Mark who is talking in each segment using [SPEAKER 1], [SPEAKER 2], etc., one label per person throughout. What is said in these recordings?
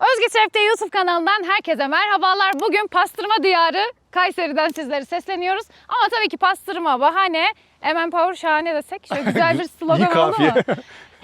[SPEAKER 1] Özge Çefte YouTube kanalından herkese merhabalar. Bugün pastırma diyarı Kayseri'den sizlere sesleniyoruz. Ama tabii ki pastırma bahane. Emen Power şahane desek şöyle güzel bir slogan oldu mu?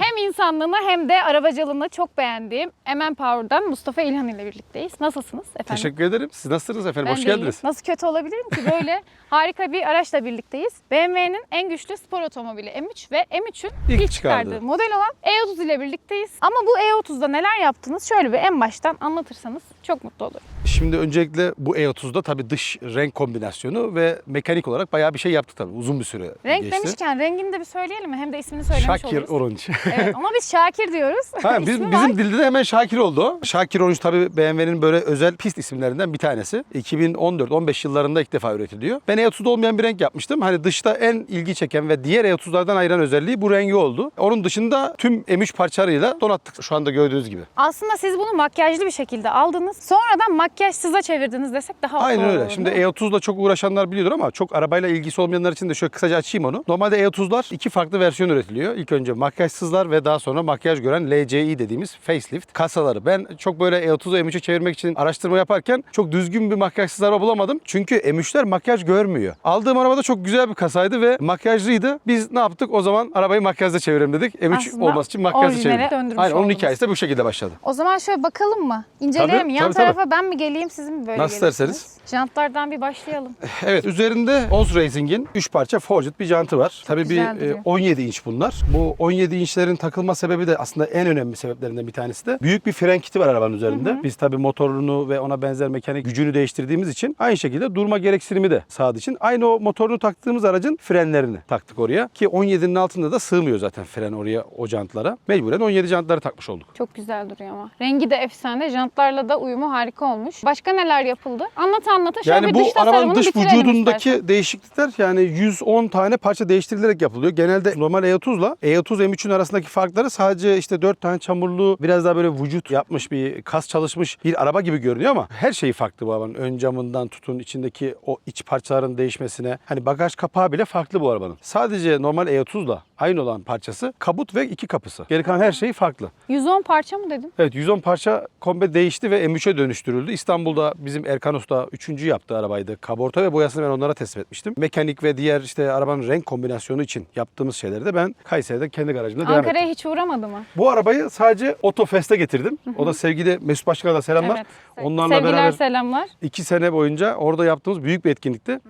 [SPEAKER 1] Hem insanlığını hem de arabacılığını çok beğendiğim Emen Power'dan Mustafa İlhan ile birlikteyiz. Nasılsınız efendim?
[SPEAKER 2] Teşekkür ederim. Siz nasılsınız efendim?
[SPEAKER 1] Ben
[SPEAKER 2] Hoş
[SPEAKER 1] de iyiyim.
[SPEAKER 2] geldiniz.
[SPEAKER 1] Nasıl kötü olabilirim ki böyle harika bir araçla birlikteyiz. BMW'nin en güçlü spor otomobili M3 ve M3'ün
[SPEAKER 2] İlk
[SPEAKER 1] ilk,
[SPEAKER 2] çıkardığı.
[SPEAKER 1] çıkardığı model olan E30 ile birlikteyiz. Ama bu E30'da neler yaptınız? Şöyle bir en baştan anlatırsanız çok mutlu olurum.
[SPEAKER 2] Şimdi öncelikle bu E30'da tabii dış renk kombinasyonu ve mekanik olarak bayağı bir şey yaptık tabii. Uzun bir süre
[SPEAKER 1] Renk
[SPEAKER 2] geçti.
[SPEAKER 1] demişken rengini de bir söyleyelim mi? Hem de ismini söylemiş
[SPEAKER 2] Şakir
[SPEAKER 1] oluruz.
[SPEAKER 2] Orange.
[SPEAKER 1] Evet, ama biz Şakir diyoruz.
[SPEAKER 2] Ha, biz,
[SPEAKER 1] İsmi
[SPEAKER 2] bizim
[SPEAKER 1] var.
[SPEAKER 2] dilde de hemen Şakir oldu. o. Şakir Orange tabii BMW'nin böyle özel pist isimlerinden bir tanesi. 2014-15 yıllarında ilk defa üretiliyor. Ben E30'da olmayan bir renk yapmıştım. Hani dışta en ilgi çeken ve diğer E30'lardan ayıran özelliği bu rengi oldu. Onun dışında tüm M3 parçalarıyla donattık şu anda gördüğünüz gibi.
[SPEAKER 1] Aslında siz bunu makyajlı bir şekilde aldınız. Sonradan makyajsıza çevirdiniz desek daha
[SPEAKER 2] Aynen
[SPEAKER 1] doğru
[SPEAKER 2] öyle.
[SPEAKER 1] olur,
[SPEAKER 2] Şimdi
[SPEAKER 1] değil mi?
[SPEAKER 2] E30'la çok uğraşanlar biliyordur ama çok arabayla ilgisi olmayanlar için de şöyle kısaca açayım onu. Normalde E30'lar iki farklı versiyon üretiliyor. İlk önce makyajsızlar ve daha sonra makyaj gören LCI dediğimiz facelift kasaları. Ben çok böyle E30'u M3'e çevirmek için araştırma yaparken çok düzgün bir makyajsız araba bulamadım. Çünkü M3'ler makyaj görmüyor. Aldığım arabada çok güzel bir kasaydı ve makyajlıydı. Biz ne yaptık? O zaman arabayı makyajda çevirelim dedik. M3
[SPEAKER 1] Aslında
[SPEAKER 2] olması için
[SPEAKER 1] orijinale
[SPEAKER 2] çevirdik. Aynen onun
[SPEAKER 1] oldunuz.
[SPEAKER 2] hikayesi de bu şekilde başladı.
[SPEAKER 1] O zaman şöyle bakalım mı? İnceleyelim.
[SPEAKER 2] Tabii,
[SPEAKER 1] Yan
[SPEAKER 2] tabii,
[SPEAKER 1] tarafa ben mi geleyim sizin mi böyle
[SPEAKER 2] Nasıl
[SPEAKER 1] gelirsiniz?
[SPEAKER 2] isterseniz.
[SPEAKER 1] Jantlardan bir başlayalım.
[SPEAKER 2] Evet üzerinde Oz Racing'in 3 parça forged bir jantı var. Tabii bir e,
[SPEAKER 1] duruyor.
[SPEAKER 2] 17 inç bunlar. Bu 17 inçlerin takılma sebebi de aslında en önemli sebeplerinden bir tanesi de büyük bir fren kiti var arabanın üzerinde. Biz tabii motorunu ve ona benzer mekanik gücünü değiştirdiğimiz için aynı şekilde durma gereksinimi de sağladığı için aynı o motorunu taktığımız aracın frenlerini taktık oraya ki 17'nin altında da sığmıyor zaten fren oraya o jantlara. Mecburen 17 jantları takmış olduk.
[SPEAKER 1] Çok güzel duruyor ama. Rengi de efsane. Jantlarla da uyumu harika olmuş. Başka neler yapıldı? Anlat anlata şöyle
[SPEAKER 2] Yani
[SPEAKER 1] bir
[SPEAKER 2] bu
[SPEAKER 1] dış
[SPEAKER 2] arabanın dış vücudundaki
[SPEAKER 1] istersen.
[SPEAKER 2] değişiklikler yani 110 tane parça değiştirilerek yapılıyor. Genelde normal E30'la E30 M3'ün arasındaki farkları sadece işte 4 tane çamurlu biraz daha böyle vücut yapmış bir kas çalışmış bir araba gibi görünüyor ama her şeyi farklı bu arabanın. Ön camından tutun içindeki o iç parçaların değişmesine. Hani bagaj kapağı bile farklı bu arabanın. Sadece normal E30'la aynı olan parçası kabut ve iki kapısı. Geri kalan her şeyi farklı.
[SPEAKER 1] 110 parça mı dedin?
[SPEAKER 2] Evet 110 parça komple değişti ve M3'e dönüştürüldü. İstanbul'da bizim Erkan Usta 3. yaptığı arabaydı. Kaborta ve boyasını ben onlara teslim etmiştim. Mekanik ve diğer işte arabanın renk kombinasyonu için yaptığımız şeyleri de ben Kayseri'de kendi garajımda devam ettim.
[SPEAKER 1] Ankara'ya hiç uğramadı mı?
[SPEAKER 2] Bu arabayı sadece Otofest'e getirdim. O da sevgili Mesut Başkan'a da selamlar.
[SPEAKER 1] Evet.
[SPEAKER 2] Onlarla
[SPEAKER 1] Sevgiler
[SPEAKER 2] beraber
[SPEAKER 1] selamlar.
[SPEAKER 2] iki sene boyunca orada yaptığımız büyük bir etkinlikti.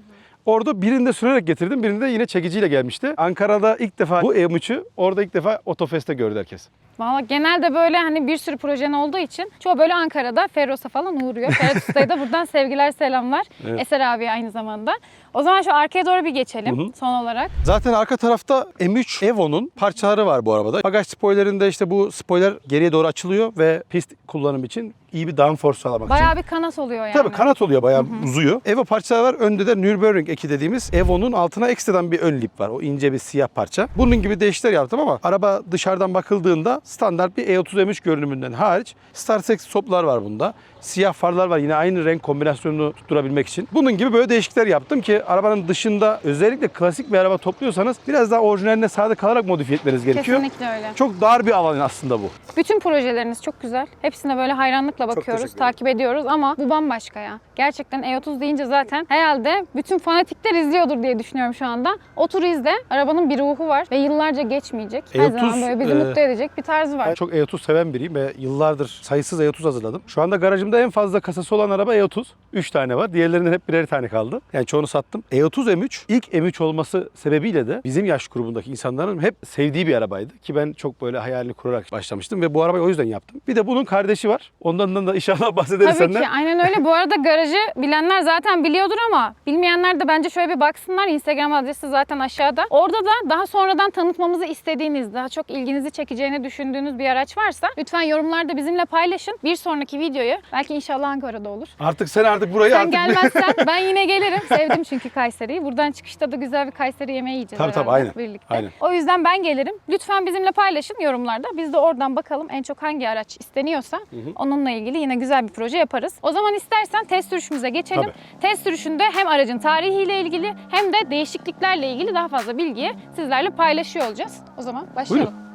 [SPEAKER 2] Orada birinde sürerek getirdim, birinde yine çekiciyle gelmişti. Ankara'da ilk defa bu M3'ü orada ilk defa Otofest'te gördü herkes.
[SPEAKER 1] Valla genelde böyle hani bir sürü projen olduğu için çoğu böyle Ankara'da Ferros'a falan uğruyor. Ferhat Usta'ya da buradan sevgiler selamlar.
[SPEAKER 2] Evet.
[SPEAKER 1] Eser abiye aynı zamanda. O zaman şu arkaya doğru bir geçelim
[SPEAKER 2] Hı hı.
[SPEAKER 1] son olarak.
[SPEAKER 2] Zaten arka tarafta M3 Evo'nun parçaları var bu arabada. Bagaj spoilerinde işte bu spoiler geriye doğru açılıyor ve pist kullanım için iyi bir downforce sağlamak için.
[SPEAKER 1] Bayağı bir kanat oluyor yani.
[SPEAKER 2] Tabii kanat oluyor bayağı uzuyor. Evo parçaları var. Önde de Nürburgring eki dediğimiz Evo'nun altına ekstradan bir ön lip var. O ince bir siyah parça. Bunun gibi değişiklikler yaptım ama araba dışarıdan bakıldığında standart bir E30 M3 görünümünden hariç Star Sex stoplar var bunda. Siyah farlar var yine aynı renk kombinasyonunu tutturabilmek için. Bunun gibi böyle değişiklikler yaptım ki arabanın dışında özellikle klasik bir araba topluyorsanız biraz daha orijinaline sadık kalarak modifiye etmeniz gerekiyor.
[SPEAKER 1] Kesinlikle öyle.
[SPEAKER 2] Çok dar bir alan aslında bu.
[SPEAKER 1] Bütün projeleriniz çok güzel. Hepsine böyle hayranlıkla bakıyoruz, takip ediyoruz ama bu bambaşka ya. Gerçekten E30 deyince zaten herhalde bütün fanatikler izliyordur diye düşünüyorum şu anda. Otur izle. Arabanın bir ruhu var ve yıllarca geçmeyecek. Her
[SPEAKER 2] E30,
[SPEAKER 1] zaman böyle bizi
[SPEAKER 2] e,
[SPEAKER 1] mutlu edecek bir tarzı var.
[SPEAKER 2] Ben çok E30 seven biriyim ve yıllardır sayısız E30 hazırladım. Şu anda garajımda en fazla kasası olan araba E30. 3 tane var. Diğerlerinden hep birer tane kaldı. Yani çoğunu sattım. E30 M3 ilk M3 olması sebebiyle de bizim yaş grubundaki insanların hep sevdiği bir arabaydı. Ki ben çok böyle hayalini kurarak başlamıştım ve bu arabayı o yüzden yaptım. Bir de bunun kardeşi var. Ondan da inşallah bahsederiz
[SPEAKER 1] Tabii
[SPEAKER 2] senden.
[SPEAKER 1] ki aynen öyle. Bu arada garajı bilenler zaten biliyordur ama bilmeyenler de bence şöyle bir baksınlar. Instagram adresi zaten aşağıda. Orada da daha sonradan tanıtmamızı istediğiniz, daha çok ilginizi çekeceğini düşündüğünüz bir araç varsa lütfen yorumlarda bizimle paylaşın. Bir sonraki videoyu belki inşallah Ankara'da olur.
[SPEAKER 2] Artık sen artık burayı
[SPEAKER 1] Sen
[SPEAKER 2] artık...
[SPEAKER 1] gelmezsen ben yine gelirim. Sevdim çünkü Kayseri'yi. Buradan çıkışta da güzel bir Kayseri yemeği yiyeceğiz
[SPEAKER 2] Tabii, tabii, aynen.
[SPEAKER 1] birlikte.
[SPEAKER 2] Aynen.
[SPEAKER 1] O yüzden ben gelirim. Lütfen bizimle paylaşın yorumlarda. Biz de oradan bakalım en çok hangi araç isteniyorsa onunla ilgili yine güzel bir proje yaparız. O zaman istersen test sürüşümüze geçelim.
[SPEAKER 2] Tabii.
[SPEAKER 1] Test sürüşünde hem aracın tarihiyle ilgili hem de değişikliklerle ilgili daha fazla bilgiyi sizlerle paylaşıyor olacağız. O zaman başlayalım.
[SPEAKER 2] Buyurun.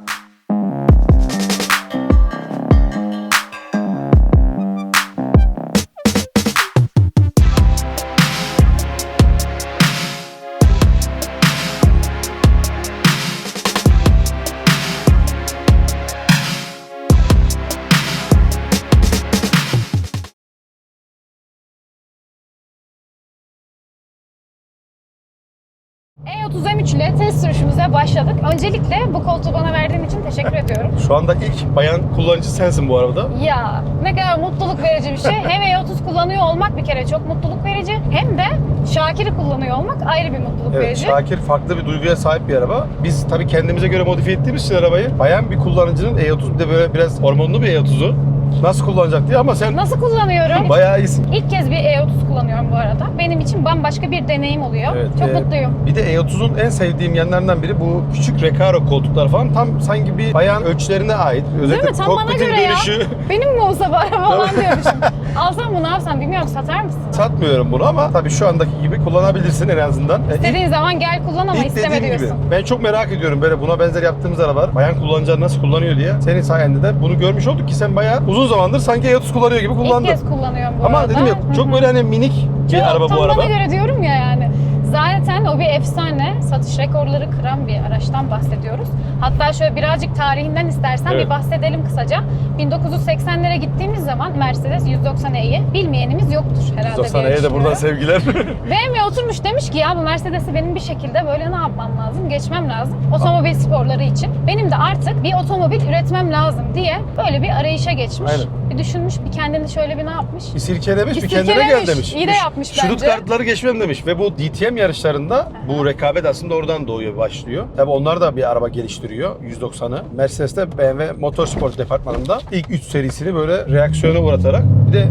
[SPEAKER 1] E30 M3 ile test sürüşümüze başladık. Öncelikle bu koltuğu bana verdiğin için teşekkür ediyorum.
[SPEAKER 2] Şu anda ilk bayan kullanıcı sensin bu arabada.
[SPEAKER 1] Ya ne kadar mutluluk verici bir şey. Hem E30 kullanıyor olmak bir kere çok mutluluk verici. Hem de Şakir'i kullanıyor olmak ayrı bir mutluluk
[SPEAKER 2] Evet,
[SPEAKER 1] verici.
[SPEAKER 2] Şakir farklı bir duyguya sahip bir araba. Biz tabii kendimize göre modifiye ettiğimiz için arabayı bayan bir kullanıcının E30 bir de böyle biraz hormonlu bir E30'u nasıl kullanacak diye ama sen
[SPEAKER 1] Nasıl kullanıyorum?
[SPEAKER 2] bayağı iyisin.
[SPEAKER 1] İlk kez bir E30 kullanıyorum bu arada. Benim için bambaşka bir deneyim oluyor.
[SPEAKER 2] Evet,
[SPEAKER 1] çok
[SPEAKER 2] e,
[SPEAKER 1] mutluyum.
[SPEAKER 2] Bir de E30'un en sevdiğim yanlarından biri bu küçük Recaro koltuklar falan tam sanki bir bayan ölçülerine ait. Özellikle
[SPEAKER 1] Tam bana
[SPEAKER 2] kokpitin
[SPEAKER 1] göre ya.
[SPEAKER 2] dönüşü.
[SPEAKER 1] Benim mi olsa bu araba falan diyormuşum. Alsam mı ne yapsam bilmiyorum satar mısın?
[SPEAKER 2] Satmıyorum bunu ama tabii şu andaki gibi kullanabilirsin en azından. E, ilk-
[SPEAKER 1] İstediğin zaman gel kullan ama
[SPEAKER 2] İlk
[SPEAKER 1] isteme
[SPEAKER 2] dediğim gibi.
[SPEAKER 1] diyorsun.
[SPEAKER 2] Ben çok merak ediyorum böyle buna benzer yaptığımız arabalar. Bayan kullanıcılar nasıl kullanıyor diye. Senin sayende de bunu görmüş olduk ki sen bayağı uzun zamandır sanki E30 kullanıyor gibi kullandın.
[SPEAKER 1] İlk kez kullanıyorum bu
[SPEAKER 2] Ama
[SPEAKER 1] arada.
[SPEAKER 2] dedim ya çok böyle hani minik bir
[SPEAKER 1] Çok-
[SPEAKER 2] araba
[SPEAKER 1] tam
[SPEAKER 2] bu araba.
[SPEAKER 1] bana göre diyorum ya yani. Zaten o bir efsane. Satış rekorları kıran bir araçtan bahsediyoruz. Hatta şöyle birazcık tarihinden istersen
[SPEAKER 2] Evet.
[SPEAKER 1] bir bahsedelim kısaca. 1980'lere gittiğimiz zaman Mercedes 190e'yi bilmeyenimiz yoktur herhalde diye
[SPEAKER 2] 90'a de buradan sevgiler.
[SPEAKER 1] BMW oturmuş demiş ki ya bu Mercedes'i benim bir şekilde böyle ne yapmam lazım? Geçmem lazım. Otomobil sporları için. Benim de artık bir otomobil üretmem lazım diye böyle bir arayışa geçmiş.
[SPEAKER 2] Aynen.
[SPEAKER 1] Bir düşünmüş, bir kendini şöyle bir ne yapmış?
[SPEAKER 2] bir silkelemiş, bir,
[SPEAKER 1] Bir
[SPEAKER 2] kendine gel demiş.
[SPEAKER 1] İyi de yapmış
[SPEAKER 2] Şurut
[SPEAKER 1] bence.
[SPEAKER 2] kartları geçmem demiş. Ve bu DTM yarışlarında bu rekabet aslında oradan doğuyor, başlıyor. Tabi onlar da bir araba geliştiriyor 190'ı. Mercedes'te BMW Motorsport departmanında ilk 3 serisini böyle reaksiyona uğratarak bir de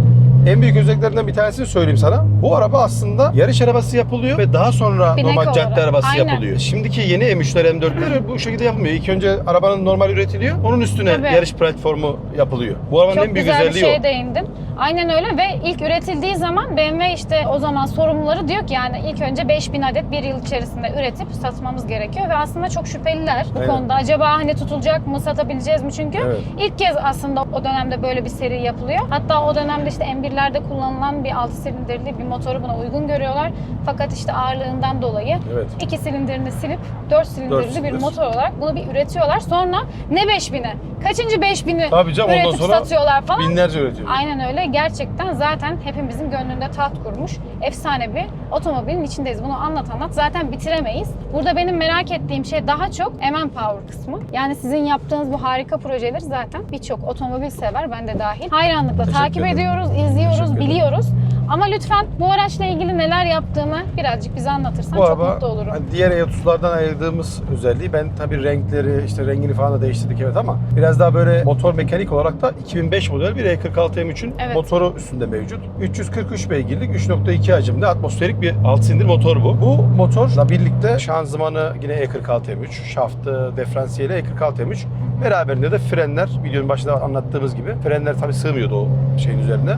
[SPEAKER 2] en büyük özelliklerinden bir tanesini söyleyeyim sana. Bu araba aslında yarış arabası yapılıyor ve daha sonra
[SPEAKER 1] Binek
[SPEAKER 2] normal
[SPEAKER 1] olarak.
[SPEAKER 2] cadde arabası
[SPEAKER 1] Aynen.
[SPEAKER 2] yapılıyor. Şimdiki yeni M3'ler M4'ler bu şekilde yapılmıyor. İlk önce arabanın normal üretiliyor. Onun üstüne
[SPEAKER 1] Tabii.
[SPEAKER 2] yarış platformu yapılıyor. Bu arabanın
[SPEAKER 1] Çok
[SPEAKER 2] en büyük
[SPEAKER 1] güzel bir
[SPEAKER 2] özelliği
[SPEAKER 1] şeye
[SPEAKER 2] o.
[SPEAKER 1] değindin. Aynen öyle ve ilk üretildiği zaman BMW işte o zaman sorumluları diyor ki yani ilk önce 5000 adet bir yıl içerisinde üretip satmamız gerekiyor ve aslında çok şüpheliler bu
[SPEAKER 2] Aynen.
[SPEAKER 1] konuda. Acaba hani tutulacak mı, satabileceğiz mi? Çünkü
[SPEAKER 2] Evet.
[SPEAKER 1] ilk kez aslında o dönemde böyle bir seri yapılıyor. Hatta o dönemde işte M1'lerde kullanılan bir 6 silindirli bir motoru buna uygun görüyorlar. Fakat işte ağırlığından dolayı
[SPEAKER 2] Evet.
[SPEAKER 1] iki silindirini silip 4 silindirli bir
[SPEAKER 2] silindir.
[SPEAKER 1] motor olarak bunu bir üretiyorlar. Sonra ne 5000'i? Kaçıncı 5000'i
[SPEAKER 2] Tabii canım, ondan
[SPEAKER 1] üretip
[SPEAKER 2] sonra
[SPEAKER 1] satıyorlar falan.
[SPEAKER 2] Binlerce üretiyor.
[SPEAKER 1] Aynen öyle. Gerçekten zaten hepimizin gönlünde taht kurmuş efsane bir otomobilin içindeyiz. Bunu anlat anlat zaten bitiremeyiz. Burada benim merak ettiğim şey daha çok MN Power kısmı. Yani sizin yaptığınız bu harika projeleri zaten birçok otomobil sever, ben de dahil. Hayranlıkla
[SPEAKER 2] Teşekkür
[SPEAKER 1] takip
[SPEAKER 2] ederim.
[SPEAKER 1] ediyoruz, izliyoruz, biliyoruz. Ama lütfen bu araçla ilgili neler yaptığını birazcık bize anlatırsan
[SPEAKER 2] Bu
[SPEAKER 1] çok
[SPEAKER 2] araba
[SPEAKER 1] mutlu olurum.
[SPEAKER 2] hani diğer E30'lardan ayırdığımız özelliği ben tabii renkleri işte rengini falan da değiştirdik evet ama biraz daha böyle motor mekanik olarak da 2005 model bir E46 M3'ün
[SPEAKER 1] Evet.
[SPEAKER 2] motoru üstünde mevcut. 343 beygirlik 3.2 hacimli atmosferik bir 6 silindir motor bu. Bu motorla birlikte şanzımanı yine E46 M3, şaftı, diferansiyeli E46 M3. Beraberinde de frenler videonun başında anlattığımız gibi frenler tabii sığmıyordu o şeyin üzerine.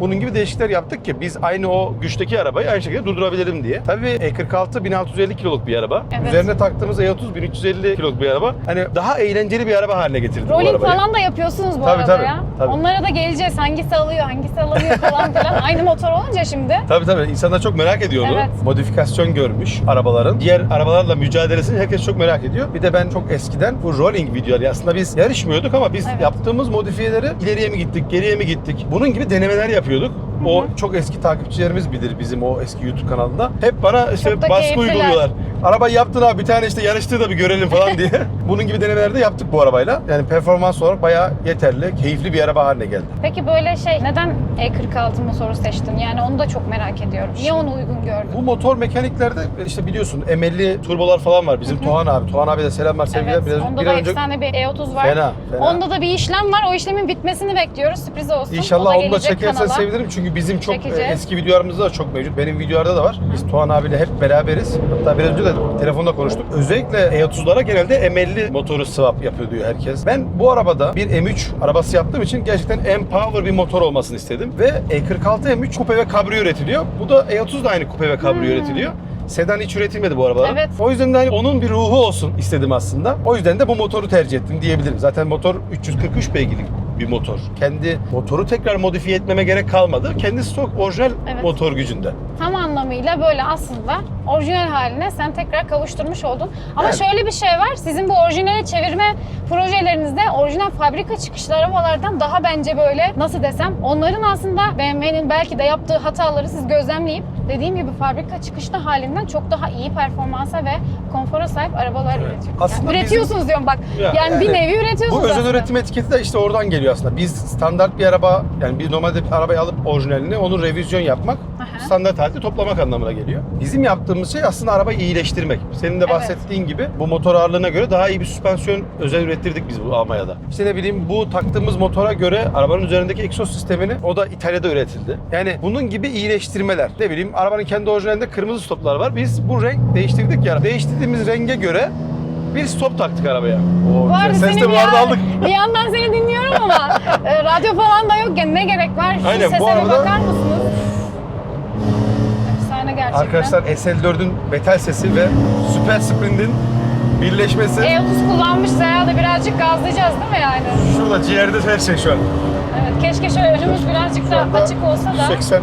[SPEAKER 2] Bunun gibi değişiklikler yaptık ki biz aynı o güçteki arabayı aynı şekilde durdurabilelim diye. Tabii E46 1650 kiloluk bir araba.
[SPEAKER 1] Evet.
[SPEAKER 2] Üzerine taktığımız E30 1350 kiloluk bir araba. Hani daha eğlenceli bir araba haline getirdik bu
[SPEAKER 1] Rolling
[SPEAKER 2] arabayı.
[SPEAKER 1] falan da yapıyorsunuz bu
[SPEAKER 2] Tabii,
[SPEAKER 1] arada
[SPEAKER 2] tabii, tabii.
[SPEAKER 1] Onlara da geleceğiz. Hangisi alıyor, hangisi alamıyor falan filan. Aynı motor olunca şimdi.
[SPEAKER 2] Tabii tabii insanlar çok merak ediyordu.
[SPEAKER 1] Evet.
[SPEAKER 2] Modifikasyon görmüş arabaların. Diğer arabalarla mücadelesini herkes çok merak ediyor. Bir de ben çok eskiden bu rolling videoları aslında biz yarışmıyorduk ama biz
[SPEAKER 1] Evet.
[SPEAKER 2] yaptığımız modifiyeleri ileriye mi gittik, geriye mi gittik? Bunun gibi denemeler yapıyorduk. O çok eski takipçilerimiz bilir bizim o eski YouTube kanalında. Hep bana işte
[SPEAKER 1] Çok
[SPEAKER 2] baskı
[SPEAKER 1] keyifliler.
[SPEAKER 2] uyguluyorlar. Arabayı yaptın abi bir tane işte yarıştığı da bir görelim falan diye. Bunun gibi denemeler de yaptık bu arabayla. Yani performans olarak bayağı yeterli, keyifli bir araba haline geldi.
[SPEAKER 1] Peki böyle şey neden E46 motoru seçtin? Yani onu da çok merak ediyorum. Niye onu uygun gördün?
[SPEAKER 2] Bu motor mekaniklerde işte biliyorsun M50 turbolar falan var. Bizim Tohan abi. Tohan abi de selamlar sevgiler.
[SPEAKER 1] Evet,
[SPEAKER 2] Biraz,
[SPEAKER 1] onda
[SPEAKER 2] bir
[SPEAKER 1] da
[SPEAKER 2] an önce
[SPEAKER 1] efsane bir E30 var.
[SPEAKER 2] Fena, fena.
[SPEAKER 1] Onda da bir işlem var. O işlemin bitmesini bekliyoruz. Sürpriz olsun.
[SPEAKER 2] İnşallah onu da
[SPEAKER 1] gelecek
[SPEAKER 2] çekersen
[SPEAKER 1] kanala.
[SPEAKER 2] sevinirim çünkü bizim çok
[SPEAKER 1] Çekeceğiz.
[SPEAKER 2] e, eski videolarımızda da çok mevcut. Benim videolarda da var. Biz Tuğan abiyle hep beraberiz. Hatta biraz önce de telefonda konuştuk. Özellikle E30'lara genelde M50 motoru swap yapıyor diyor herkes. Ben bu arabada bir M3 arabası yaptığım için gerçekten M-Power bir motor olmasını istedim. Ve E46 M3 kupe ve kabrio üretiliyor. Bu da E30 da aynı kupe ve kabrio üretiliyor. Sedan hiç üretilmedi bu arabalar.
[SPEAKER 1] Hmm. Evet.
[SPEAKER 2] O yüzden de hani onun bir ruhu olsun istedim aslında. O yüzden de bu motoru tercih ettim diyebilirim. Zaten motor 343 beygirlik bir motor. Kendi motoru tekrar modifiye etmeme gerek kalmadı. Kendi stok orijinal
[SPEAKER 1] Evet.
[SPEAKER 2] motor gücünde.
[SPEAKER 1] Tam anlamıyla böyle aslında orijinal haline sen tekrar kavuşturmuş oldun. Ama
[SPEAKER 2] Evet.
[SPEAKER 1] şöyle bir şey var. Sizin bu orijinale çevirme projelerinizde orijinal fabrika çıkışlı arabalardan daha bence böyle nasıl desem onların aslında BMW'nin belki de yaptığı hataları siz gözlemleyip dediğim gibi fabrika çıkışlı halinden çok daha iyi performansa ve konfora sahip arabalar üretiyor.
[SPEAKER 2] Aslında
[SPEAKER 1] Yani üretiyorsunuz diyorum bak.
[SPEAKER 2] Ya,
[SPEAKER 1] yani, bir
[SPEAKER 2] yani
[SPEAKER 1] nevi üretiyorsunuz
[SPEAKER 2] Bu özel
[SPEAKER 1] aslında.
[SPEAKER 2] üretim etiketi de işte oradan geliyor aslında. Biz standart bir araba yani bir normalde bir arabayı alıp orijinalini onu revizyon yapmak
[SPEAKER 1] Aha.
[SPEAKER 2] standart halde toplamak anlamına geliyor. Bizim yaptığımız şey aslında arabayı iyileştirmek. Senin de
[SPEAKER 1] Evet.
[SPEAKER 2] bahsettiğin gibi bu motor ağırlığına göre daha iyi bir süspansiyon özel ürettirdik biz bu Almanya'da. İşte ne bileyim bu taktığımız motora göre arabanın üzerindeki egzoz sistemini o da İtalya'da üretildi. Yani bunun gibi iyileştirmeler. Ne bileyim arabanın kendi orijinalinde kırmızı stoplar var. Biz bu renk değiştirdik ya. Değiştirdiğimiz renge göre bir stop taktık arabaya. Oo,
[SPEAKER 1] Bu arada.
[SPEAKER 2] Ses de vardı
[SPEAKER 1] yan-
[SPEAKER 2] aldık.
[SPEAKER 1] bir yandan seni dinliyorum ama e, radyo falan da yokken ne gerek var? Şu
[SPEAKER 2] Aynen, bu
[SPEAKER 1] sese
[SPEAKER 2] arada-
[SPEAKER 1] bakar mısınız? Gerçekten.
[SPEAKER 2] Arkadaşlar SL4'ün metal sesi ve Super Sprint'in birleşmesi.
[SPEAKER 1] E30 kullanmışız herhalde birazcık gazlayacağız değil mi yani?
[SPEAKER 2] Şurada ciğerde her şey şu an.
[SPEAKER 1] Evet keşke şöyle önümüz birazcık
[SPEAKER 2] Şu
[SPEAKER 1] da
[SPEAKER 2] anda
[SPEAKER 1] açık olsa da.
[SPEAKER 2] 180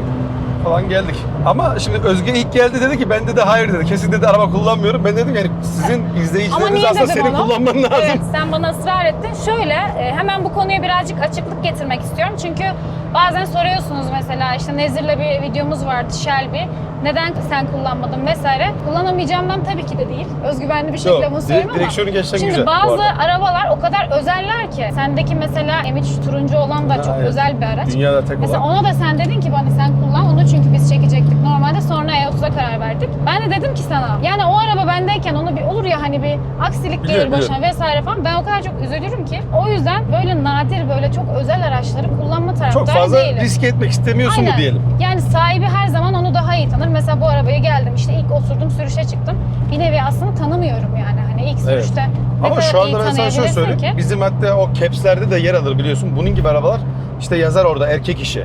[SPEAKER 2] falan geldik. Ama şimdi Özge ilk geldi dedi ki ben dedi hayır dedi. Kesin dedi araba kullanmıyorum. Ben dedim yani sizin izleyicileriniz aslında senin
[SPEAKER 1] onu?
[SPEAKER 2] kullanman lazım.
[SPEAKER 1] Evet sen bana ısrar ettin. Şöyle e, hemen bu konuya birazcık açıklık getirmek istiyorum. Çünkü bazen soruyorsunuz mesela işte Nezir'le bir videomuz vardı Shelby. Neden sen kullanmadın vesaire. Kullanamayacağımdan tabii ki de değil. Özgüvenli bir şekilde
[SPEAKER 2] Yok,
[SPEAKER 1] bunu söyleyeyim ama.
[SPEAKER 2] direksiyonu geçsen
[SPEAKER 1] Şimdi
[SPEAKER 2] güzel bu
[SPEAKER 1] bazı
[SPEAKER 2] arada.
[SPEAKER 1] arabalar o kadar özeller ki. Sendeki mesela M3 turuncu olan da çok
[SPEAKER 2] Aynen.
[SPEAKER 1] özel bir araç.
[SPEAKER 2] Dünyada tek
[SPEAKER 1] Mesela
[SPEAKER 2] olan.
[SPEAKER 1] ona da sen dedin ki bana sen kullan onu çünkü biz çekecektik normalde sonra E30'a karar verdik. Ben de dedim ki sana yani o araba bendeyken onu bir olur ya hani bir aksilik gelir
[SPEAKER 2] Biliyorum,
[SPEAKER 1] başına vesaire falan ben o kadar çok üzülürüm ki o yüzden böyle nadir böyle çok özel araçları kullanma taraftarı
[SPEAKER 2] Çok fazla
[SPEAKER 1] değilim.
[SPEAKER 2] risk etmek istemiyorsun mu
[SPEAKER 1] Aynen.
[SPEAKER 2] diyelim.
[SPEAKER 1] Yani sahibi her zaman onu daha iyi tanır. Mesela bu arabaya geldim işte ilk oturdum sürüşe çıktım. Bir nevi aslında tanımıyorum yani hani ilk
[SPEAKER 2] Evet.
[SPEAKER 1] sürüşte ne
[SPEAKER 2] Ama
[SPEAKER 1] kadar
[SPEAKER 2] şu
[SPEAKER 1] iyi
[SPEAKER 2] anda ben sana şöyle
[SPEAKER 1] tanıyabilirsin
[SPEAKER 2] söyleyeyim.
[SPEAKER 1] ki.
[SPEAKER 2] Bizim hatta o caps'lerde de yer alır biliyorsun. Bunun gibi arabalar işte yazar orada erkek işi.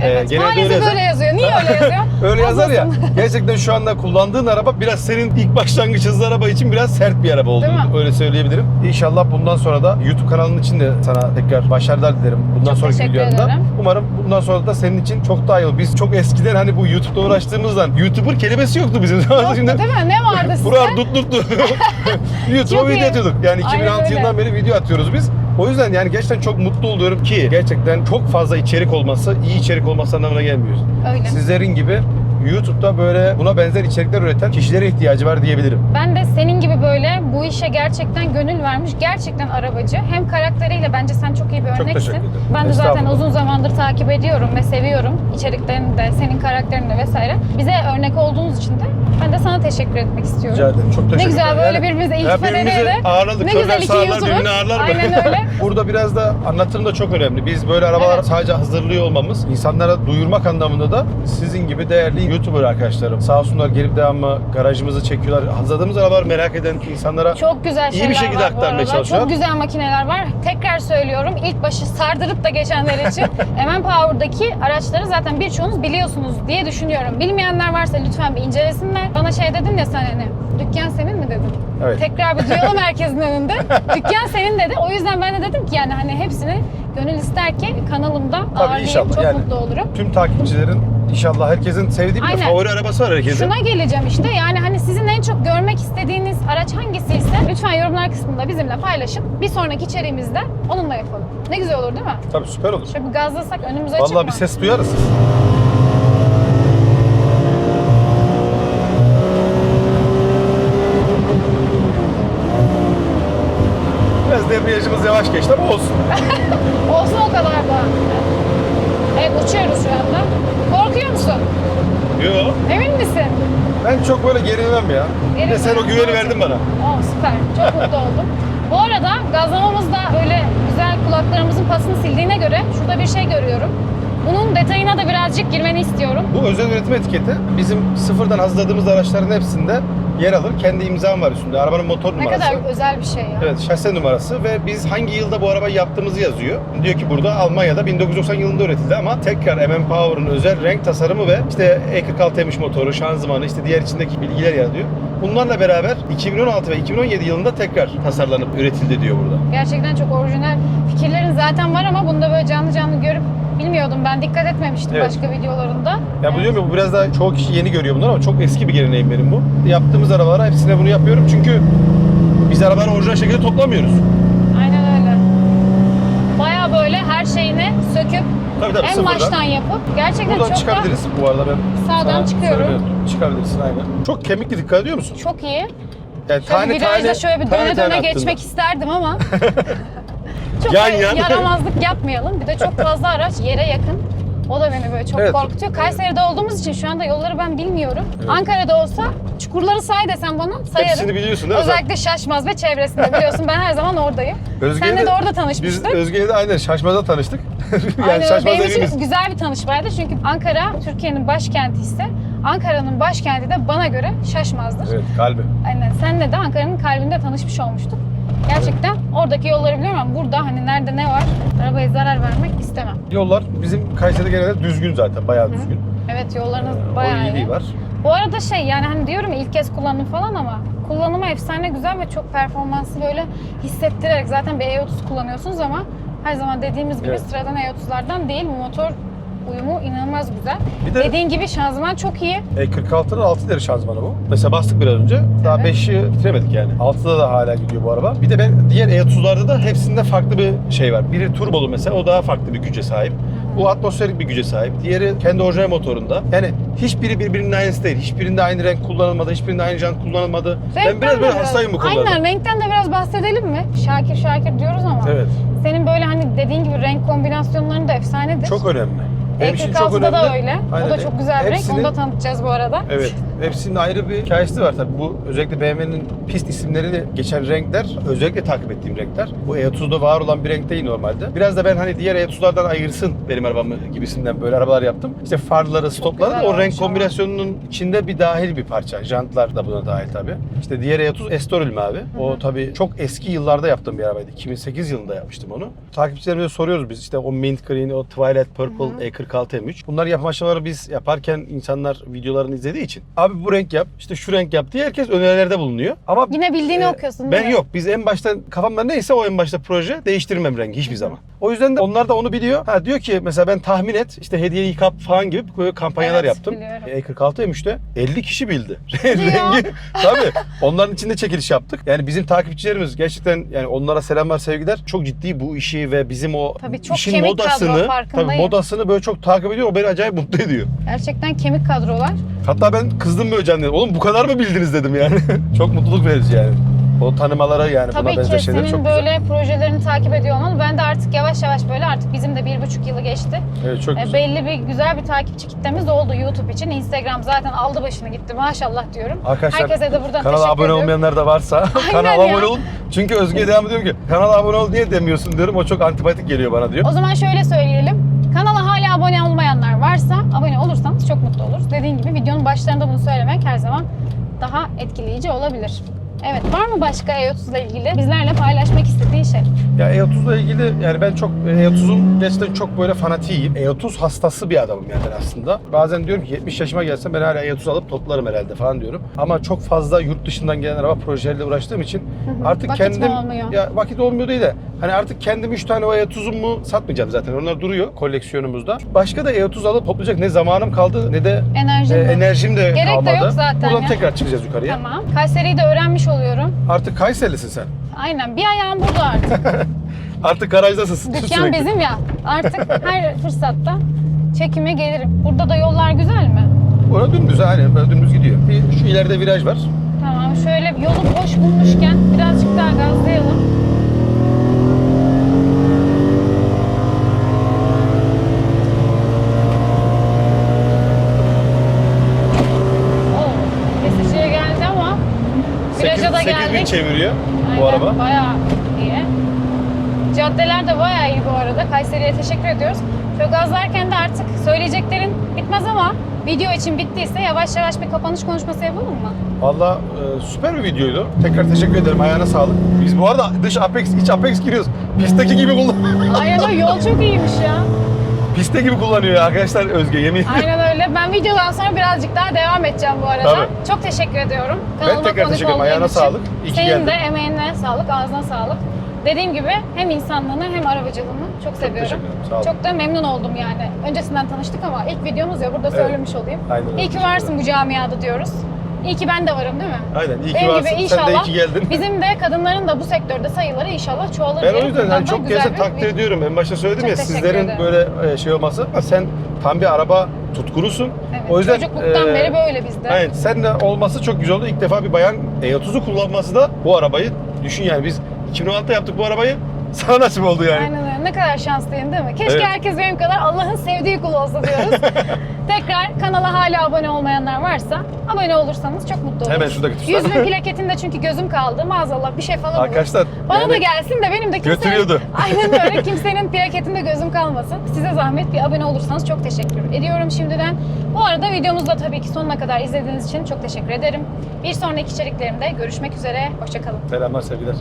[SPEAKER 2] Ee,
[SPEAKER 1] Evet,
[SPEAKER 2] genelde
[SPEAKER 1] maalesef
[SPEAKER 2] öyle
[SPEAKER 1] yazıyor. Niye öyle yazıyor?
[SPEAKER 2] Öyle yazar ya. Gerçekten şu anda kullandığın araba biraz senin ilk başlangıç hızlı araba için biraz sert bir araba oldu.
[SPEAKER 1] Değil mi?
[SPEAKER 2] Öyle söyleyebilirim. İnşallah bundan sonra da YouTube kanalının için de sana tekrar başarılar dilerim. Bundan
[SPEAKER 1] Çok
[SPEAKER 2] sonraki
[SPEAKER 1] teşekkür
[SPEAKER 2] videolarında.
[SPEAKER 1] ederim.
[SPEAKER 2] Umarım bundan sonra da senin için çok daha iyi olur. Biz çok eskiden hani bu YouTube'da uğraştığımızdan YouTuber kelimesi yoktu bizim.
[SPEAKER 1] Yoktu değil mi? Ne vardı sizde?
[SPEAKER 2] Burar tut tuttu. YouTube'a
[SPEAKER 1] Çok iyi.
[SPEAKER 2] video atıyorduk. Yani
[SPEAKER 1] Aynen
[SPEAKER 2] 2006
[SPEAKER 1] öyle.
[SPEAKER 2] yılından beri video atıyoruz biz. O yüzden yani gerçekten çok mutlu oluyorum ki gerçekten çok fazla içerik olması iyi içerik olması anlamına gelmiyor.
[SPEAKER 1] Öyle.
[SPEAKER 2] Sizlerin gibi YouTube'da böyle buna benzer içerikler üreten kişilere ihtiyacı var diyebilirim.
[SPEAKER 1] Ben de senin gibi böyle bu işe gerçekten gönül vermiş, gerçekten arabacı. Hem karakteriyle bence sen çok iyi bir
[SPEAKER 2] Çok
[SPEAKER 1] örneksin.
[SPEAKER 2] teşekkür ederim.
[SPEAKER 1] Ben de zaten uzun zamandır takip ediyorum ve seviyorum. İçeriklerini de, senin karakterini de vesaire. Bize örnek olduğunuz için de sana teşekkür etmek istiyorum.
[SPEAKER 2] Rica ederim. Çok teşekkür
[SPEAKER 1] Ne güzel
[SPEAKER 2] ederim.
[SPEAKER 1] böyle birbirimize ilk
[SPEAKER 2] ya birbirimizi
[SPEAKER 1] feneriyle.
[SPEAKER 2] ağırladık.
[SPEAKER 1] Ne güzel iki YouTuber.
[SPEAKER 2] ağırlar?
[SPEAKER 1] Aynen öyle.
[SPEAKER 2] Burada biraz da anlatım da çok önemli. Biz böyle arabaları
[SPEAKER 1] Evet.
[SPEAKER 2] sadece hazırlıyor olmamız, insanlara duyurmak anlamında da sizin gibi değerli YouTuber arkadaşlarım. Sağ olsunlar gelip devamlı garajımızı çekiyorlar. Hazırladığımız arabalar merak eden insanlara
[SPEAKER 1] Çok güzel
[SPEAKER 2] İyi bir şekilde aktarmaya çalışıyor.
[SPEAKER 1] Çok güzel makineler var. Tekrar söylüyorum ilk başı sardırıp da geçenler için MN Power'daki araçları zaten birçoğunuz biliyorsunuz diye düşünüyorum. Bilmeyenler varsa lütfen bir incelesinler. Bana şey dedin ya sen hani dükkan senin mi dedin?
[SPEAKER 2] Evet.
[SPEAKER 1] Tekrar bir duyalım herkesin önünde. Dükkan senin dedi. O yüzden ben de dedim ki yani hani hepsini gönül ister ki kanalımda ağırlayayım.
[SPEAKER 2] inşallah.
[SPEAKER 1] Çok
[SPEAKER 2] Yani-
[SPEAKER 1] mutlu olurum.
[SPEAKER 2] tüm takipçilerin inşallah herkesin sevdiği bir
[SPEAKER 1] Aynen.
[SPEAKER 2] favori arabası var herkesin.
[SPEAKER 1] Şuna geleceğim işte yani hani sizin en çok görmek istediğiniz araç hangisiyse lütfen yorumlar kısmında bizimle paylaşıp bir sonraki içeriğimizde onunla yapalım. Ne güzel olur değil mi?
[SPEAKER 2] Tabii süper olur.
[SPEAKER 1] Şöyle bir gazlasak önümüz açık
[SPEAKER 2] Vallahi
[SPEAKER 1] mı?
[SPEAKER 2] bir ses duyarız. Debriyajımız yavaş geçti ama olsun.
[SPEAKER 1] Olsun o kadar da. Evet uçuyoruz şu anda. Korkuyor musun?
[SPEAKER 2] Yo.
[SPEAKER 1] Emin misin?
[SPEAKER 2] Ben çok böyle gerilmem ya. Bir de sen o güveni verdin bana.
[SPEAKER 1] Oh süper. Çok mutlu oldum. Bu arada gazlamamız da böyle güzel kulaklarımızın pasını sildiğine göre şurada bir şey görüyorum. Bunun detayına da birazcık girmeni istiyorum.
[SPEAKER 2] Bu özel üretim etiketi bizim sıfırdan hazırladığımız araçların hepsinde yer alır. Kendi imzam var üstünde. Arabanın motor
[SPEAKER 1] Ne
[SPEAKER 2] numarası.
[SPEAKER 1] kadar özel bir şey ya.
[SPEAKER 2] Evet, şase numarası ve biz hangi yılda bu arabayı yaptığımızı yazıyor. Diyor ki burada Almanya'da 1990 yılında üretildi ama tekrar MM Power'ın özel renk tasarımı ve işte E46 motoru, şanzımanı, işte diğer içindeki bilgiler yer alıyor. Bunlarla beraber 2016 ve 2017 yılında tekrar tasarlanıp üretildi diyor burada.
[SPEAKER 1] Gerçekten çok orijinal fikirlerin zaten var ama bunu da böyle canlı canlı görüp bilmiyordum ben dikkat etmemiştim
[SPEAKER 2] Evet.
[SPEAKER 1] başka videolarında.
[SPEAKER 2] Ya bu diyorum ya bu biraz daha çoğu kişi yeni görüyor bunları ama çok eski bir geleneğim benim bu. Yaptığımız arabalara hepsine bunu yapıyorum çünkü biz arabaları orijinal şekilde toplamıyoruz.
[SPEAKER 1] Aynen öyle. Baya böyle her şeyini söküp
[SPEAKER 2] Tabii tabii
[SPEAKER 1] en
[SPEAKER 2] sıfırdan.
[SPEAKER 1] baştan yapıp gerçekten
[SPEAKER 2] Buradan
[SPEAKER 1] çok
[SPEAKER 2] çıkabiliriz bu arada ben
[SPEAKER 1] Sağdan çıkıyorum.
[SPEAKER 2] söylüyorum. Çıkabilirsin aynen. Çok kemikli dikkat ediyor musun?
[SPEAKER 1] da çok iyi.
[SPEAKER 2] Yani
[SPEAKER 1] Şöyle virajda şöyle bir
[SPEAKER 2] tane
[SPEAKER 1] döne
[SPEAKER 2] tane
[SPEAKER 1] döne
[SPEAKER 2] attığında.
[SPEAKER 1] geçmek isterdim ama çok
[SPEAKER 2] Yan
[SPEAKER 1] da
[SPEAKER 2] yan.
[SPEAKER 1] yaramazlık yapmayalım. Bir de çok fazla araç yere yakın. O da beni böyle çok
[SPEAKER 2] Evet.
[SPEAKER 1] korkutuyor. Kayseri'de olduğumuz için şu anda yolları ben bilmiyorum. Ankara'da olsa çukurları say desem bana sayarım.
[SPEAKER 2] Hepsini biliyorsun değil mi? sen?
[SPEAKER 1] Özellikle Şaşmaz ve çevresinde biliyorsun ben her zaman oradayım. Senle de orada
[SPEAKER 2] Biz
[SPEAKER 1] tanışmıştık.
[SPEAKER 2] Özge'yle de aynen Şaşmaz'da tanıştık. yani
[SPEAKER 1] Aynen öyle.
[SPEAKER 2] Şaşmaz
[SPEAKER 1] Benim
[SPEAKER 2] evimiz.
[SPEAKER 1] için güzel bir tanışmaydı çünkü Ankara Türkiye'nin başkenti ise Ankara'nın başkenti de bana göre Şaşmaz'dır.
[SPEAKER 2] Evet kalbi.
[SPEAKER 1] Aynen senle de Ankara'nın kalbinde tanışmış olmuştuk. Gerçekten oradaki yolları biliyorum ama burada hani nerede ne var arabaya zarar vermek istemem.
[SPEAKER 2] Yollar bizim Kayseri'de genelde düzgün zaten bayağı düzgün.
[SPEAKER 1] Evet yollarınız
[SPEAKER 2] Ee,
[SPEAKER 1] bayağı
[SPEAKER 2] o
[SPEAKER 1] iyi.
[SPEAKER 2] iyiliği var.
[SPEAKER 1] Bu arada şey yani hani diyorum ya ilk kez kullandım falan ama kullanımı efsane güzel ve çok performanslı böyle hissettirerek zaten bir E30 kullanıyorsunuz ama her zaman dediğimiz gibi
[SPEAKER 2] Evet.
[SPEAKER 1] sıradan E30'lardan değil bu motor uyumu inanılmaz güzel.
[SPEAKER 2] Bir de
[SPEAKER 1] Dediğin gibi şanzıman çok iyi.
[SPEAKER 2] E46'nın 6 ileri şanzımanı bu. Mesela bastık biraz önce. Daha
[SPEAKER 1] Evet.
[SPEAKER 2] 5'i bitiremedik yani. 6'da da hala gidiyor bu araba. Bir de ben diğer E30'larda da hepsinde farklı bir şey var. Biri turbolu mesela o daha farklı bir güce sahip. Bu atmosferik bir güce sahip. Diğeri kendi orijinal motorunda. Yani hiçbiri birbirinin aynısı değil. Hiçbirinde aynı renk kullanılmadı. Hiçbirinde aynı jant kullanılmadı. ben biraz
[SPEAKER 1] de
[SPEAKER 2] böyle hastayım bu konularda.
[SPEAKER 1] Aynen renkten de biraz bahsedelim mi? Şakir Şakir diyoruz ama.
[SPEAKER 2] Evet.
[SPEAKER 1] Senin böyle hani dediğin gibi renk kombinasyonların da efsanedir.
[SPEAKER 2] Çok önemli. Benim için çok
[SPEAKER 1] E46'da
[SPEAKER 2] önemli.
[SPEAKER 1] da öyle.
[SPEAKER 2] Aynen.
[SPEAKER 1] O da çok güzel bir renk.
[SPEAKER 2] Hepsinin-
[SPEAKER 1] Onu da tanıtacağız bu arada.
[SPEAKER 2] Evet. Hepsinin ayrı bir hikayesi var tabii. Bu özellikle BMW'nin pist isimleri geçen renkler özellikle takip ettiğim renkler. Bu E30'da var olan bir renk değil normalde. Biraz da ben hani diğer E30'lardan ayırsın benim arabamı gibisinden böyle arabalar yaptım. İşte farları, stopları o renk kombinasyonunun içinde bir dahil bir parça. Jantlar da buna dahil tabii. İşte diğer E30 Estoril abi. O tabii çok eski yıllarda yaptığım bir arabaydı. 2008 yılında yapmıştım onu. Takipçilerimize soruyoruz biz işte o Mint Green, o Twilight Purple, E46 M3. Bunlar yapma aşamaları biz yaparken insanlar videolarını izlediği için. Abi bu renk yap, işte şu renk yap diye herkes önerilerde bulunuyor. Ama
[SPEAKER 1] Yine bildiğini
[SPEAKER 2] e,
[SPEAKER 1] okuyorsun
[SPEAKER 2] Ben
[SPEAKER 1] mi?
[SPEAKER 2] yok. Biz en başta kafamda neyse o en başta proje değiştirmem rengi hiçbir zaman. O yüzden de onlar da onu biliyor. Ha diyor ki mesela ben tahmin et işte hediyeyi kap falan gibi böyle kampanyalar
[SPEAKER 1] Evet,
[SPEAKER 2] yaptım.
[SPEAKER 1] biliyorum.
[SPEAKER 2] E46 M3'te 50 kişi bildi. Rengi tabii. Onların içinde çekiliş yaptık. Yani bizim takipçilerimiz gerçekten yani onlara selamlar sevgiler. Çok ciddi bu işi ve bizim o
[SPEAKER 1] Tabii çok
[SPEAKER 2] işin
[SPEAKER 1] kemik
[SPEAKER 2] modasını
[SPEAKER 1] kadro,
[SPEAKER 2] tabii
[SPEAKER 1] farkındayım.
[SPEAKER 2] modasını böyle çok takip ediyor. O beni acayip mutlu ediyor.
[SPEAKER 1] Gerçekten kemik kadrolar.
[SPEAKER 2] Hatta ben kızdım böyle canlı. Oğlum bu kadar mı bildiniz dedim yani. çok mutluluk verici yani. O tanımalara yani buna
[SPEAKER 1] Tabii
[SPEAKER 2] benzer
[SPEAKER 1] ki
[SPEAKER 2] şeyler
[SPEAKER 1] senin
[SPEAKER 2] çok
[SPEAKER 1] böyle projelerini takip ediyor olman. Ben de artık yavaş yavaş böyle artık bizim de bir buçuk yılı geçti.
[SPEAKER 2] güzel. Evet çok
[SPEAKER 1] E,
[SPEAKER 2] güzel.
[SPEAKER 1] belli bir güzel bir takipçi kitlemiz oldu YouTube için. Instagram zaten aldı başını gitti maşallah diyorum.
[SPEAKER 2] Arkadaşlar
[SPEAKER 1] Herkese de buradan
[SPEAKER 2] kanala abone
[SPEAKER 1] ediyorum.
[SPEAKER 2] olmayanlar da varsa kanala abone olun. Çünkü Özge'ye devam ediyorum ki kanala abone ol niye demiyorsun diyorum. O çok antipatik geliyor bana diyor.
[SPEAKER 1] O zaman şöyle söyleyelim. Kanala hala abone olmayanlar varsa abone olursanız çok mutlu oluruz. Dediğin gibi videonun başlarında bunu söylemek her zaman daha etkileyici olabilir. Evet var mı başka E30 ile ilgili bizlerle paylaşmak istediğin şey?
[SPEAKER 2] Ya E30'la ilgili yani ben çok E30'un gerçekten çok böyle fanatiyim. E30 hastası bir adamım yani aslında. Bazen diyorum ki 70 yaşıma gelsem ben hala E30 alıp toplarım herhalde falan diyorum. Ama çok fazla yurt dışından gelen araba projeleriyle uğraştığım için artık
[SPEAKER 1] Vakit
[SPEAKER 2] kendim
[SPEAKER 1] olmuyor?
[SPEAKER 2] ya vakit olmuyor değil de hani artık kendim 3 tane o E30'umu satmayacağım zaten. Onlar duruyor koleksiyonumuzda. Başka da E30 alıp toplayacak ne zamanım kaldı ne de
[SPEAKER 1] Enerji
[SPEAKER 2] e, enerjim de
[SPEAKER 1] Gerek de
[SPEAKER 2] kalmadı.
[SPEAKER 1] yok zaten
[SPEAKER 2] Buradan
[SPEAKER 1] ya.
[SPEAKER 2] tekrar çıkacağız yukarıya.
[SPEAKER 1] Tamam. Kayseri'yi de öğrenmiş oluyorum.
[SPEAKER 2] Artık Kayserilisin sen.
[SPEAKER 1] Aynen bir ayağım burada artık.
[SPEAKER 2] Artık garajdasın.
[SPEAKER 1] Dükkan
[SPEAKER 2] sürekli.
[SPEAKER 1] bizim ya. Artık her fırsatta çekime gelirim. Burada da yollar güzel mi?
[SPEAKER 2] Orada dümdüz aynen böyle dümdüz gidiyor. Bir şu ileride viraj var.
[SPEAKER 1] Tamam şöyle yolu boş bulmuşken birazcık daha gazlayalım. Oo, kesiciye geldi ama viraja da
[SPEAKER 2] 8 bin
[SPEAKER 1] geldik.
[SPEAKER 2] Çeviriyor bu
[SPEAKER 1] Aynen,
[SPEAKER 2] araba.
[SPEAKER 1] Bayağı iyi. Caddeler de bayağı iyi bu arada. Kayseri'ye teşekkür ediyoruz. Şöyle gazlarken de artık söyleyeceklerin bitmez ama video için bittiyse yavaş yavaş bir kapanış konuşması yapalım mı?
[SPEAKER 2] Valla e, süper bir videoydu. Tekrar teşekkür ederim. Ayağına sağlık. Biz bu arada dış Apex, iç Apex giriyoruz. Pistteki gibi kullan.
[SPEAKER 1] Aynen yol çok iyiymiş ya.
[SPEAKER 2] Piste gibi kullanıyor ya arkadaşlar Özge yemin.
[SPEAKER 1] Aynen öyle. Ben videodan sonra birazcık daha devam edeceğim bu arada.
[SPEAKER 2] Tabii.
[SPEAKER 1] Çok teşekkür ediyorum.
[SPEAKER 2] Ben
[SPEAKER 1] Kanalıma
[SPEAKER 2] tekrar
[SPEAKER 1] konuk
[SPEAKER 2] teşekkür ederim. Ayağına
[SPEAKER 1] için.
[SPEAKER 2] sağlık. İyi ki
[SPEAKER 1] Senin
[SPEAKER 2] geldin.
[SPEAKER 1] de emeğine sağlık, ağzına sağlık. Dediğim gibi hem insanlığını hem arabacılığını çok seviyorum.
[SPEAKER 2] teşekkür ederim, sağ ol.
[SPEAKER 1] Çok da memnun oldum yani. Öncesinden tanıştık ama ilk videomuz ya burada
[SPEAKER 2] Evet.
[SPEAKER 1] söylemiş olayım.
[SPEAKER 2] Aynen
[SPEAKER 1] İyi ki varsın bu camiada diyoruz. İyi ki ben de varım değil mi?
[SPEAKER 2] Aynen. İyi ki
[SPEAKER 1] Benim
[SPEAKER 2] varsın.
[SPEAKER 1] gibi
[SPEAKER 2] Sen de iyi
[SPEAKER 1] inşallah
[SPEAKER 2] ki geldin.
[SPEAKER 1] bizim de kadınların da bu sektörde sayıları inşallah çoğalır
[SPEAKER 2] Ben o yüzden
[SPEAKER 1] da
[SPEAKER 2] çok
[SPEAKER 1] bir
[SPEAKER 2] takdir ediyorum. En başta söyledim
[SPEAKER 1] Çok
[SPEAKER 2] ya sizlerin
[SPEAKER 1] ederim.
[SPEAKER 2] böyle e, şey olması. Ama sen tam bir araba tutkunusun.
[SPEAKER 1] Evet,
[SPEAKER 2] o yüzden
[SPEAKER 1] çocukluktan
[SPEAKER 2] e,
[SPEAKER 1] beri böyle bizde.
[SPEAKER 2] Aynen. Sen de olması çok güzel oldu. İlk defa bir bayan E30'u kullanması da bu arabayı düşün yani biz 2016'da yaptık bu arabayı. Sana nasip oldu yani.
[SPEAKER 1] Aynen öyle. Ne kadar şanslıyım değil mi? Keşke
[SPEAKER 2] Evet.
[SPEAKER 1] herkes benim kadar Allah'ın sevdiği kul olsa diyoruz. Tekrar kanala hala abone olmayanlar varsa abone olursanız çok mutlu oluruz.
[SPEAKER 2] Hemen şuradaki tuşlar.
[SPEAKER 1] 100 bin plaketinde çünkü gözüm kaldı. Maazallah bir şey falan olur.
[SPEAKER 2] Arkadaşlar
[SPEAKER 1] Bana
[SPEAKER 2] yani
[SPEAKER 1] da gelsin de benim de kimsenin...
[SPEAKER 2] götürüyordu.
[SPEAKER 1] Aynen öyle. Kimsenin plaketinde gözüm kalmasın. Size zahmet bir abone olursanız çok teşekkür ediyorum şimdiden. Bu arada videomuzu da tabii ki sonuna kadar izlediğiniz için çok teşekkür ederim. Bir sonraki içeriklerimde görüşmek üzere. Hoşçakalın.
[SPEAKER 2] Selamlar sevgiler.